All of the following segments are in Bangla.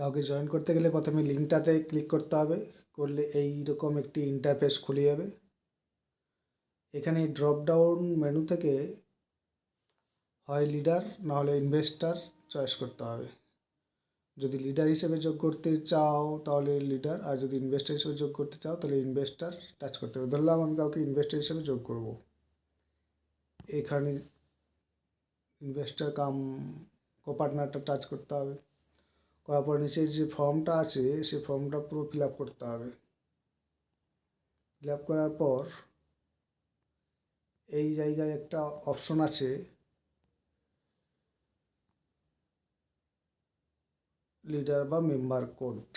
কাউকে জয়েন করতে গেলে প্রথমে লিঙ্কটাতে ক্লিক করতে হবে। করলে এই রকম একটি ইন্টারফেস খুলে যাবে। এখানে ড্রপ ডাউন মেনু থেকে হয় লিডার নাহলে ইনভেস্টার চয়েস করতে হবে। যদি লিডার হিসেবে যোগ করতে চাও, তাহলে লিডার আর যদি ইনভেস্টার হিসেবে যোগ করতে চাও, তাহলে ইনভেস্টার টাচ করতে হবে। ধরলাম আমি কাউকে ইনভেস্টার হিসেবে যোগ করব। এখানে ইনভেস্টার কাম কোপার্টনারটা টাচ করতে হবে। করার পর নিচে যে ফর্মটা আছে, সে ফর্মটা পুরো ফিল আপ করতে হবে। ফিল আপ করার পর এই জায়গায় একটা অপশন আছে। লিডার বা মেম্বার কোড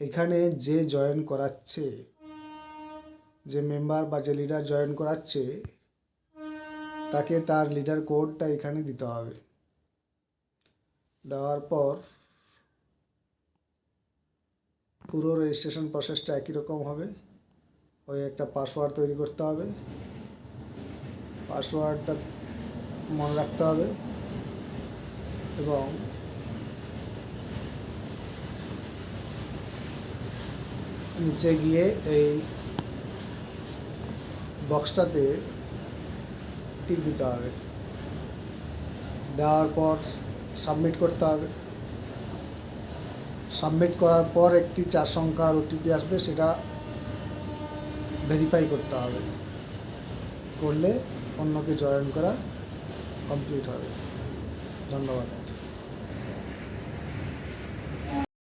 এখানে যে জয়েন করাচ্ছে, যে মেম্বার বা যে লিডার জয়েন করাচ্ছে, তাকে তার লিডার কোডটা এখানে দিতে হবে। দেওয়ার পর পুরো রেজিস্ট্রেশন প্রসেসটা একই রকম হবে। ওই একটা পাসওয়ার্ড তৈরি করতে হবে। পাসওয়ার্ডটা মনে রাখতে হবে এবং নিচে গিয়ে এই বক্সটাতে টিক দিতে হবে। দেওয়ার পর সাবমিট করতে হবে। সাবমিট করার পর একটি চার সংখ্যার ওটিপি আসবে, সেটা ভেরিফাই করতে হবে। করলে অন্যকে জয়েন করা কমপ্লিট হবে। ধন্যবাদ।